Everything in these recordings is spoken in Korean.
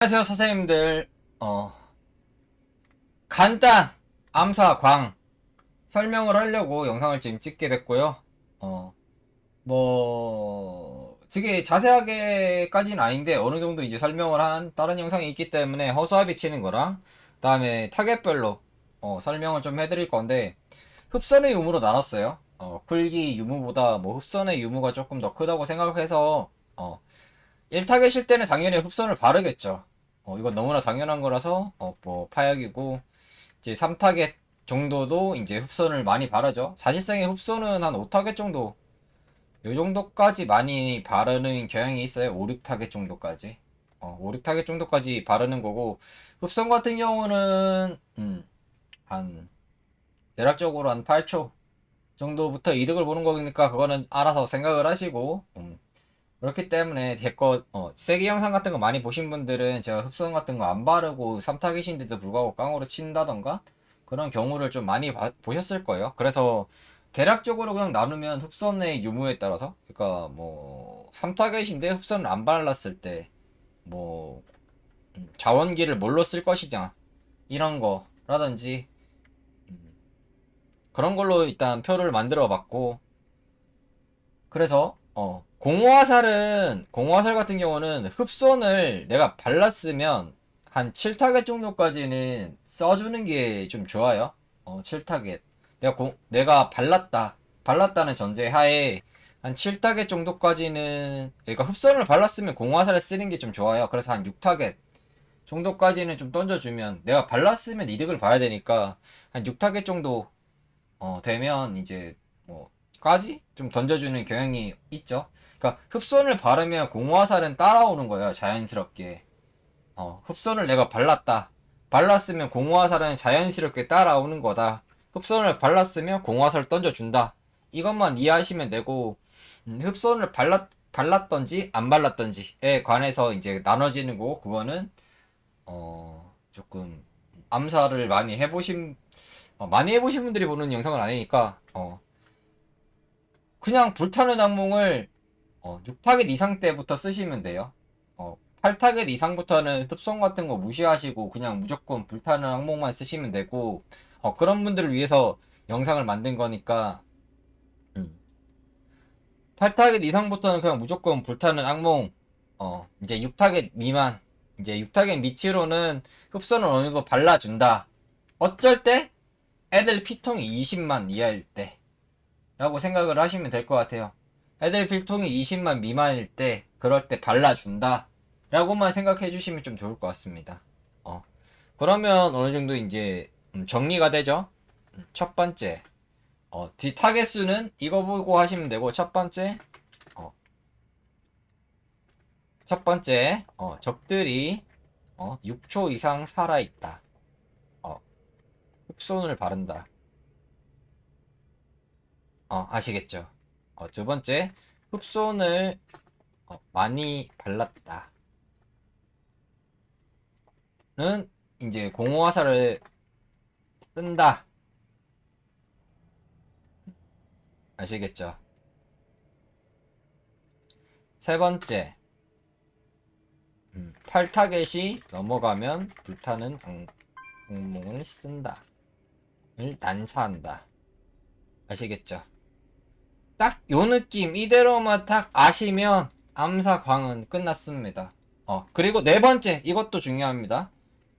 안녕하세요 선생님들. 어 간단 암사 광 설명을 하려고 영상을 지금 찍게 됐고요. 어뭐 되게 자세하게까지는 아닌데 어느 정도 이제 설명을 한 다른 영상이 있기 때문에 허수아 비 치는 거랑 그 다음에 타겟별로 어 설명을 좀 해드릴 건데 흡선의 유무로 나눴어요. 어 쿨기 유무보다 뭐 흡선의 유무가 조금 더 크다고 생각해서 어 1타겟일 때는 당연히 흡선을 바르겠죠. 어, 이건 너무나 당연한 거라서, 어, 뭐, 파약이고, 이제 3타겟 정도도 이제 흡선을 많이 바르죠. 사실상의 흡선은 한 5타겟 정도, 요 정도까지 많이 바르는 경향이 있어요. 5, 6타겟 정도까지. 어, 5, 6타겟 정도까지 바르는 거고, 흡선 같은 경우는, 음, 한, 대략적으로 한 8초 정도부터 이득을 보는 거니까, 그거는 알아서 생각을 하시고, 음, 그렇기 때문에 제거 어, 세기 영상 같은 거 많이 보신 분들은 제가 흡선 같은 거 안 바르고 3타겟인데도 불구하고 깡으로 친다던가 그런 경우를 좀 많이 봐- 보셨을 거예요. 그래서 대략적으로 그냥 나누면 흡선의 유무에 따라서 그러니까 뭐 3타겟인데 흡선을 안 발랐을 때 뭐 자원기를 뭘로 쓸 것이냐 이런 거라든지 음, 그런 걸로 일단 표를 만들어 봤고 그래서 어 공허화살은 공허화살 같은 경우는 흡손을 내가 발랐으면 한 7타겟 정도까지는 써주는 게 좀 좋아요. 어 7타겟 내가 공, 내가 발랐다 발랐다는 전제 하에 한 7타겟 정도까지는 그러니까 흡선을 발랐으면 공허화살을 쓰는 게 좀 좋아요. 그래서 한 6타겟 정도까지는 좀 던져주면 내가 발랐으면 이득을 봐야 되니까 한 6타겟 정도 어 되면 이제 뭐 까지 좀 던져주는 경향이 있죠. 그러니까 흡선을 바르면 공화살은 따라오는 거예요. 자연스럽게. 어, 흡선을 내가 발랐다. 발랐으면 공화살은 자연스럽게 따라오는 거다. 흡선을 발랐으면 공화살 던져준다. 이것만 이해하시면 되고 음, 흡선을 발랐 발랐던지 안 발랐던지에 관해서 이제 나눠지는 거고 그거는 어 조금 암살을 많이 해보신 어, 많이 해보신 분들이 보는 영상은 아니니까 어 그냥 불타는 악몽을 어, 6타겟 이상 때부터 쓰시면 돼요. 어, 8타겟 이상부터는 습성 같은 거 무시하시고 그냥 무조건 불타는 악몽만 쓰시면 되고 어, 그런 분들을 위해서 영상을 만든 거니까 음. 8타겟 이상부터는 그냥 무조건 불타는 악몽 어, 이제 6타겟 미만 이제 6타겟 밑으로는 흡선을 어느 정도 발라준다. 어쩔 때 애들 피통이 20만 이하일 때 라고 생각을 하시면 될 것 같아요. 애들 필통이 20만 미만일 때, 그럴 때 발라준다. 라고만 생각해 주시면 좀 좋을 것 같습니다. 어. 그러면 어느 정도 이제, 음, 정리가 되죠? 음, 첫 번째, 어, 뒤 타겟 수는 이거 보고 하시면 되고, 첫 번째, 어, 첫 번째, 어, 적들이, 어, 6초 이상 살아있다. 어, 흡손을 바른다. 어, 아시겠죠? 어, 두 번째, 흡손을 어, 많이 발랐다. 는 이제 공허화살을 쓴다. 아시겠죠? 세 번째, 음, 8타겟이 넘어가면 불타는 악- 악몽을 쓴다. 을 난사한다. 아시겠죠? 딱 요 느낌 이대로만 딱 아시면 암사광은 끝났습니다. 어 그리고 네 번째 이것도 중요합니다.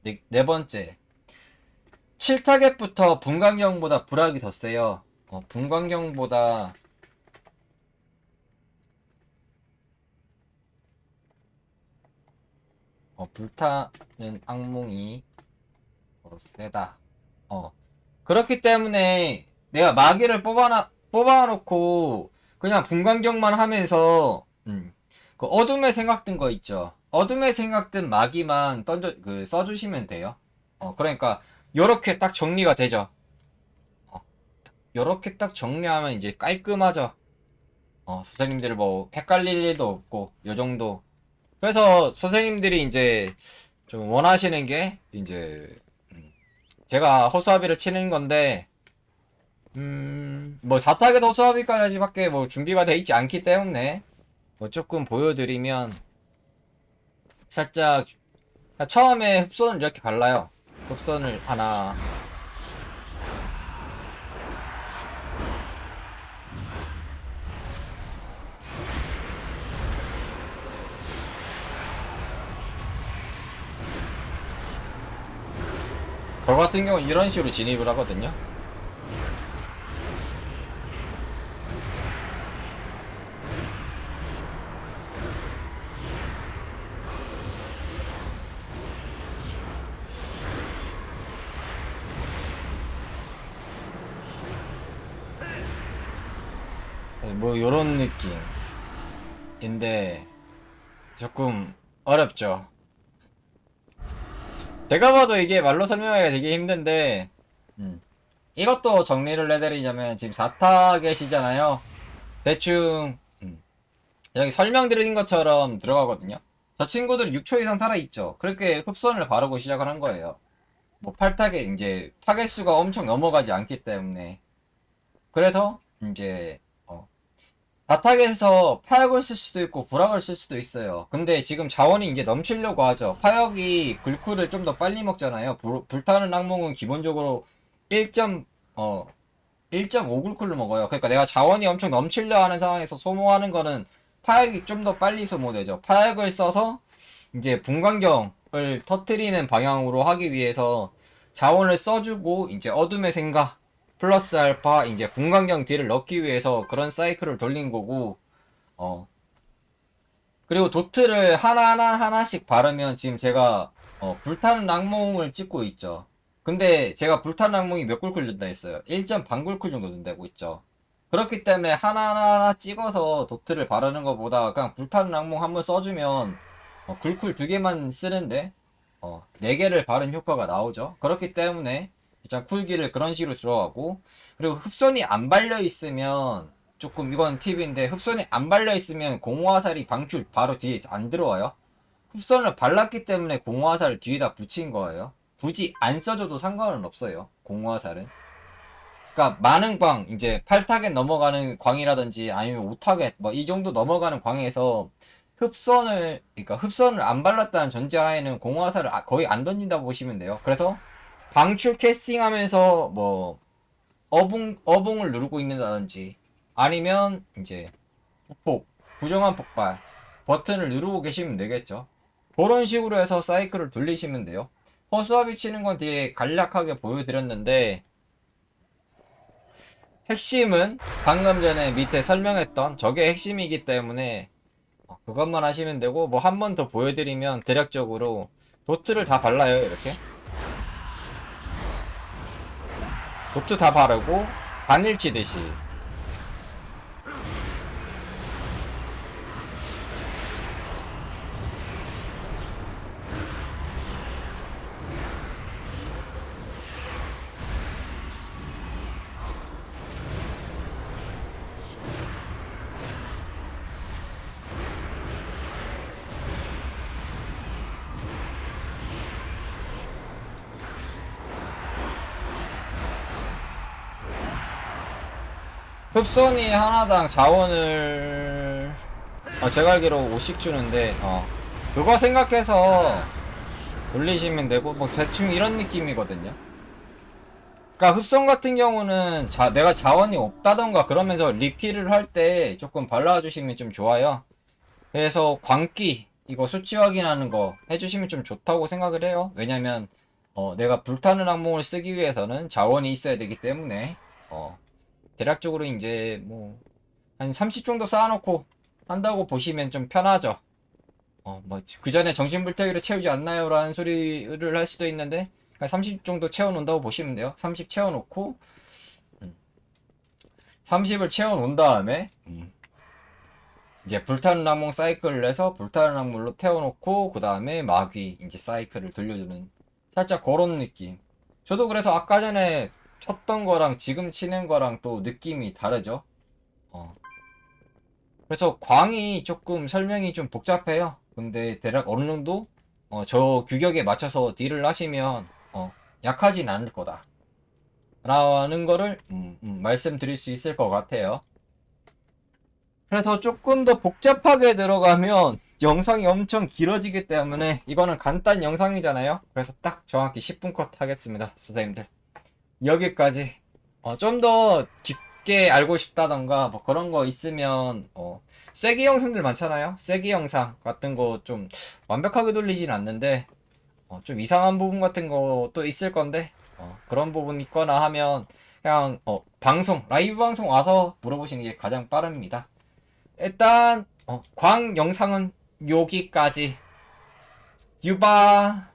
네, 네 번째 7타겟부터 분광경보다 불악이 더 세요. 어, 분광경보다 어, 불타는 악몽이 더 세다. 어 그렇기 때문에 내가 마귀를 뽑아놔 뽑아놓고 그냥 분광경만 하면서 음, 그 어둠의 생각든 거 있죠. 어둠의 생각든 마귀만 던져 그 써주시면 돼요. 어 그러니까 요렇게 딱 정리가 되죠. 어, 요렇게 딱 정리하면 이제 깔끔하죠. 어 선생님들 뭐 헷갈릴 일도 없고 요 정도. 그래서 선생님들이 이제 좀 원하시는 게 이제 음, 제가 허수아비를 치는 건데 음, 뭐 4타겟 허수아비까지밖에 뭐 준비가 돼 있지 않기 때문에 뭐 조금 보여드리면 살짝 처음에 흡선을 이렇게 발라요. 흡선을 하나. 저 같은 경우는 이런 식으로 진입을 하거든요. 뭐 요런 느낌인데 조금 어렵죠. 제가 봐도 이게 말로 설명하기가 되게 힘든데 음. 이것도 정리를 해드리자면 지금 4타겟이잖아요. 대충 음. 여기 설명드린 것처럼 들어가거든요. 저 친구들 6초 이상 살아있죠. 그렇게 흡선을 바르고 시작을 한 거예요. 뭐 8타겟 이제 타겟 수가 엄청 넘어가지 않기 때문에 그래서 이제 어 4타겟에서 파역을 쓸 수도 있고 불악을 쓸 수도 있어요. 근데 지금 자원이 이제 넘치려고 하죠. 파역이 글쿨을 좀 더 빨리 먹잖아요. 불, 불타는 악몽은 기본적으로 1. 어 1.5글쿨을 먹어요. 그러니까 내가 자원이 엄청 넘치려 하는 상황에서 소모하는 거는 파역이 좀 더 빨리 소모되죠. 파역을 써서 이제 분광경을 터트리는 방향으로 하기 위해서 자원을 써주고 이제 어둠의 생각 플러스 알파 이제 분광경 딜을 넣기 위해서 그런 사이클을 돌린 거고 어. 그리고 도트를 하나하나 하나씩 바르면 지금 제가 어 불타는 악몽을 찍고 있죠. 근데 제가 불타는 악몽이 몇 굴쿨 든다 했어요? 1.반굴쿨 정도 든다고 있죠. 그렇기 때문에 하나하나 찍어서 도트를 바르는 것보다 그냥 불타는 악몽 한번 써주면 어, 굴쿨 두 개만 쓰는데 어, 네 개를 바른 효과가 나오죠. 그렇기 때문에 일단 쿨기를 그런 식으로 들어가고 그리고 흡선이 안 발려 있으면 조금 이건 팁인데 흡선이 안 발려 있으면 공허화살이 방출 바로 뒤에 안 들어와요. 흡선을 발랐기 때문에 공허화살을 뒤에다 붙인 거예요. 굳이 안 써줘도 상관은 없어요. 공허화살은. 그러니까 많은 광 이제 8타겟 넘어가는 광이라든지 아니면 5타겟 뭐 이 정도 넘어가는 광에서 흡선을 그러니까 흡선을 안 발랐다는 전제하에는 공허화살을 아- 거의 안 던진다고 보시면 돼요. 그래서 방출 캐스팅하면서 뭐 어붕 어붕을 누르고 있는다든지 아니면 이제 부폭 부정한 폭발 버튼을 누르고 계시면 되겠죠. 그런 식으로 해서 사이클을 돌리시면 돼요. 허수아비 치는 건 되게 간략하게 보여드렸는데 핵심은 방금 전에 밑에 설명했던 저게 핵심이기 때문에 어, 그것만 하시면 되고 뭐 한 번 더 보여드리면 대략적으로 도트를 다 발라요 이렇게 도트 다 바르고 바늘 치듯이 흡선이 하나당 자원을 어, 제가 알기로 5씩 주는데 어. 그거 생각해서 돌리시면 되고 뭐 대충 이런 느낌이거든요. 그러니까 흡선 같은 경우는 자, 내가 자원이 없다던가 그러면서 리필을 할 때 조금 발라주시면 좀 좋아요. 그래서 광기 이거 수치 확인하는 거 해주시면 좀 좋다고 생각을 해요. 왜냐면 어, 내가 불타는 악몽을 쓰기 위해서는 자원이 있어야 되기 때문에 어, 대략적으로 이제 뭐 한 30 정도 쌓아놓고 한다고 보시면 좀 편하죠. 어, 뭐 그 전에 정신불태기를 채우지 않나요? 라는 소리를 할 수도 있는데 30 정도 채워놓는다고 보시면 돼요. 30 채워놓고 음, 30을 채워놓은 다음에 음, 이제 불타는 악몽 사이클을 해서 불타는 악몽으로 태워놓고 그 다음에 마귀 이제 사이클을 돌려주는 살짝 그런 느낌. 저도 그래서 아까 전에 쳤던 거랑 지금 치는 거랑 또 느낌이 다르죠. 어. 그래서 광이 조금 설명이 좀 복잡해요. 근데 대략 어느 정도 어, 저 규격에 맞춰서 딜을 하시면 어, 약하진 않을 거다. 라는 거를 음, 음, 말씀드릴 수 있을 것 같아요. 그래서 조금 더 복잡하게 들어가면 영상이 엄청 길어지기 때문에 이거는 간단 영상이잖아요. 그래서 딱 정확히 10분 컷 하겠습니다. 수다님들. 여기까지. 어, 좀 더 깊게 알고 싶다던가 뭐 그런 거 있으면 어, 쐐기 영상들 많잖아요. 쐐기 영상 같은 거 좀 완벽하게 돌리진 않는데 어, 좀 이상한 부분 같은 것도 있을 건데 어, 그런 부분 있거나 하면 그냥 어, 방송 라이브 방송 와서 물어보시는 게 가장 빠릅니다. 일단 어, 광 영상은 여기까지 유바